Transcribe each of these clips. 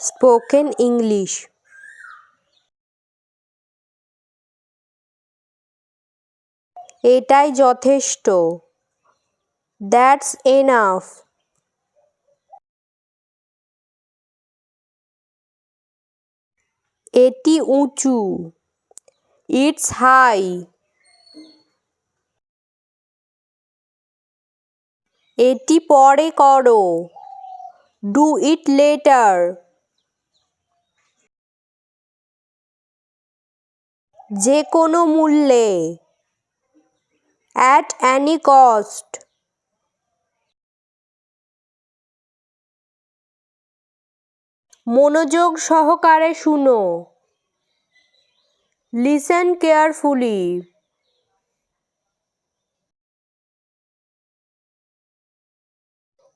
Spoken English. এটাই যথেষ্ট। That's enough. এটি উঁচু। It's high. এটি পরে করো। Do it later. যে কোনো মূল্যে অ্যাট অ্যানি কস্ট মনোযোগ সহকারে শুনো। লিসেন কেয়ারফুলি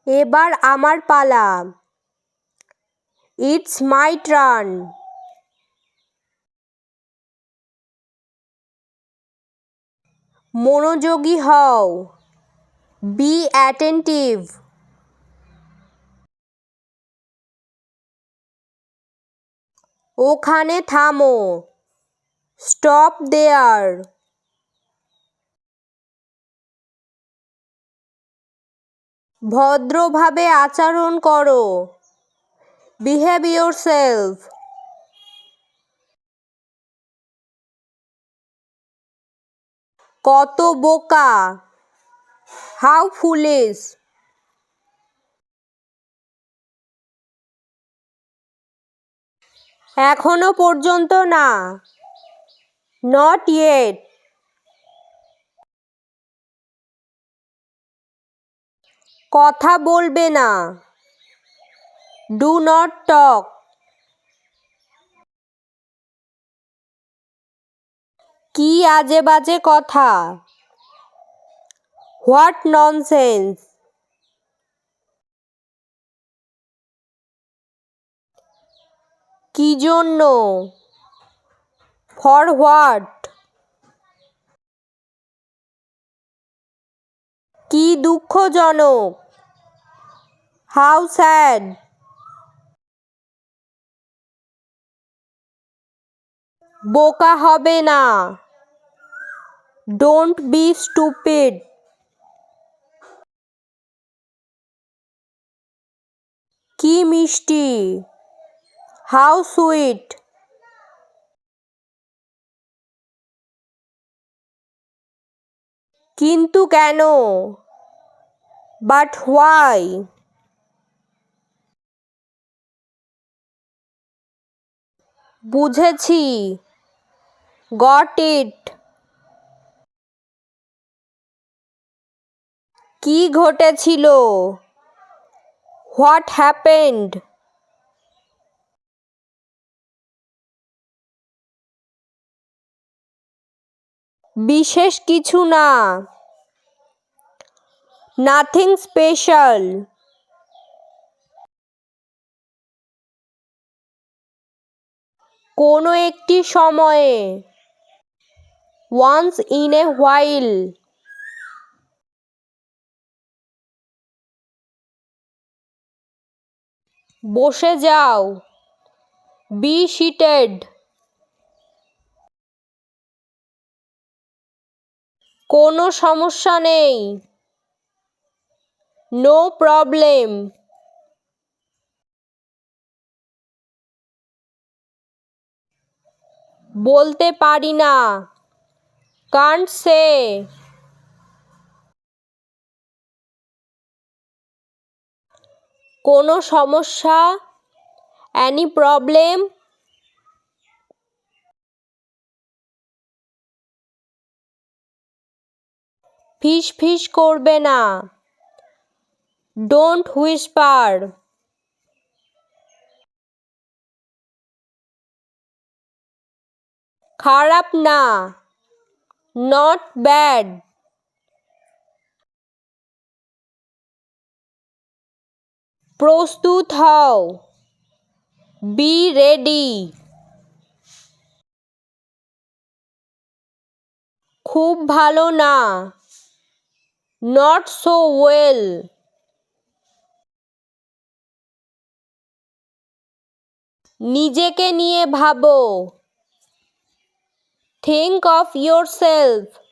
এবার আমার পালা। ইটস মাই টার্ন মনোযোগী হও। বি অ্যাটেন্টিভ ওখানে থামো। স্টপ দেয়ার ভদ্রভাবে আচরণ করো। বিহেভ ইউর সেলফ কত বোকা? হাউ ফুলিশ এখনও পর্যন্ত না। নট ইয়েট কথা বলবে না। ডু নট টক কি আজে বাজে কথা? হোয়াট ননসেন্স কি জন্য? ফর হোয়াট কি দুঃখজনক? হাউ স্যাড বোকা হবে না। ডোন্ট বি স্টুপিড কি মিষ্টি? হাউ সুইট কিন্তু কেন? বাট হোয়াই বুঝেছি। গট ইট কি ঘটেছিল? হোয়াট হ্যাপেন্ড বিশেষ কিছু না। নাথিং স্পেশাল কোনো একটি সময়ে। ওয়ান্স ইন এ হোয়াইল বসে যাও। বি সিটেড কোনো সমস্যা নেই। নো প্রবলেম বলতে পারি না। কান্ট সে কোনো সমস্যা? অ্যানি প্রবলেম ফিস ফিস করবে না। ডোন্ট হুইসপার খারাপ না। নট ব্যাড প্রস্তুত হও। Be ready. খুব ভালো না। Not so well. নিজেকে নিয়ে ভাবো। থিঙ্ক অফ ইয়োর সেলফ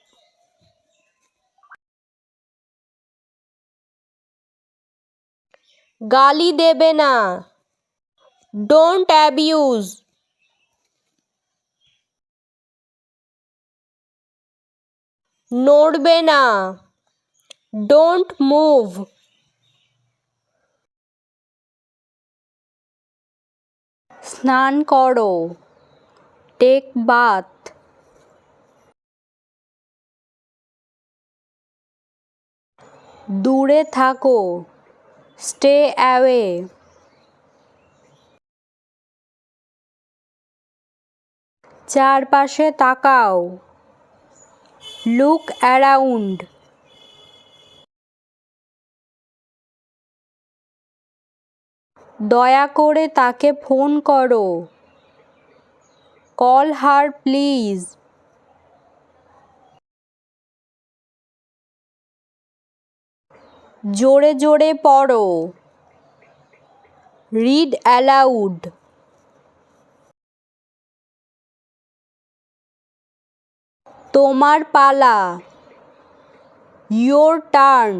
গালি দেবে না। ডোন্ট অ্যাবিউজ নড়বে না। ডোন্ট মুভ স্নান করো। টেক বাথ দূরে থাকো। স্টে অ্যাওয়ে চারপাশে তাকাও। লুক অ্যারাউন্ড দয়া করে তাকে ফোন করো। কল হার প্লিজ জোরে জোরে পড়ো। রিড অ্যালাউড তোমার পালা। ইয়োর টার্ন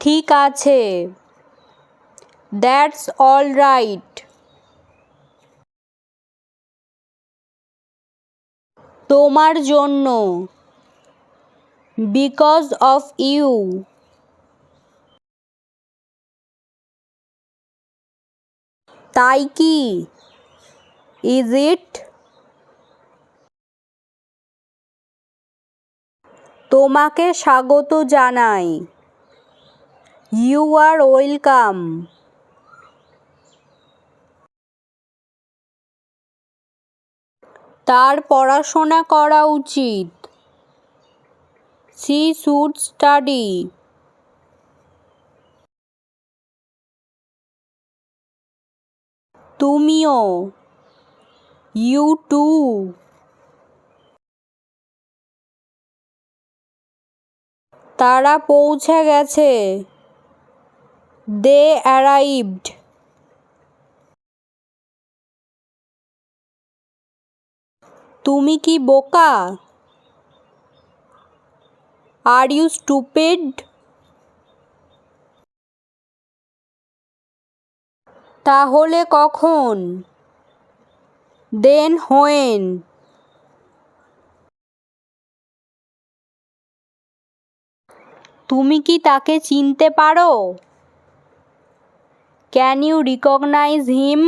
ঠিক আছে। দ্যাটস অল রাইট তোমার জন্য। বিকজ অফ ইউ তাই কি? ইজ ইট তোমাকে স্বাগত জানাই। ইউ আর ওয়েলকাম তার পড়াশোনা করা উচিত। She should study. তুমিও। You too. তারা পৌঁছে গেছে। They arrived. তুমি কি বোকা? আর ইউ স্টুপেড তাহলে কখন? দেন হোয়েন তুমি কি তাকে চিনতে পারো? ক্যান ইউ রিকগনাইজ হিম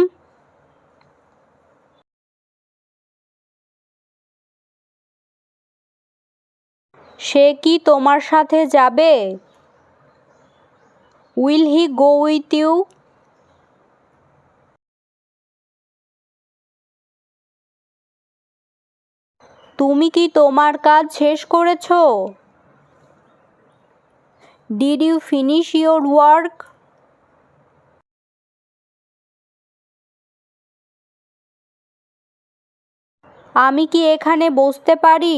সে কি তোমার সাথে যাবে? Will he go with you? তুমি কি তোমার কাজ শেষ করেছ? Did you finish your work আমি কি এখানে বসতে পারি?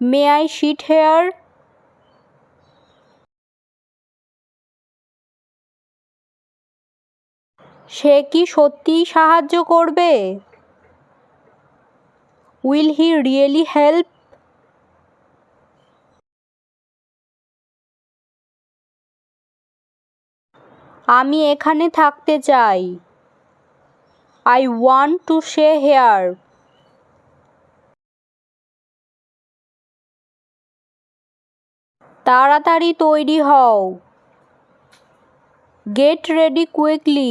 মে আই শিট হেয়ার সে কি সত্যিই সাহায্য করবে? উইল হি রিয়েলি হেল্প আমি এখানে থাকতে চাই। I want to stay here তাড়াতাড়ি তৈরি হও। গেট রেডি কুইকলি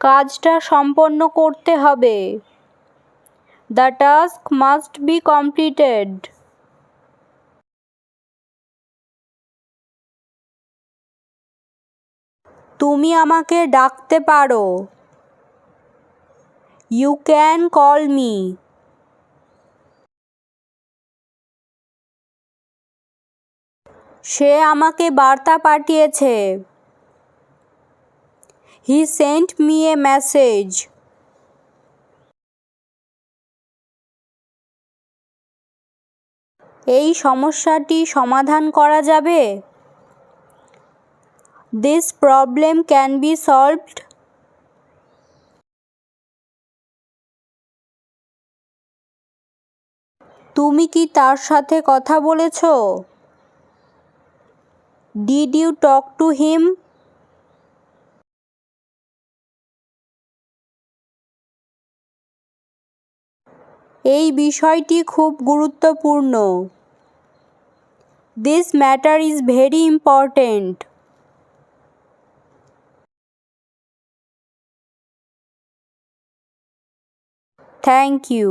কাজটা সম্পন্ন করতে হবে। The task must be completed তুমি আমাকে ডাকতে পারো। ইউ ক্যান কল মি সে আমাকে বার্তা পাঠিয়েছে। He sent me a message এই সমস্যাটি সমাধান করা যাবে? This problem can be solved তুমি কি তার সাথে কথা বলেছ? Did you talk to him এই বিষয়টি খুব গুরুত্বপূর্ণ। This matter is very important thank you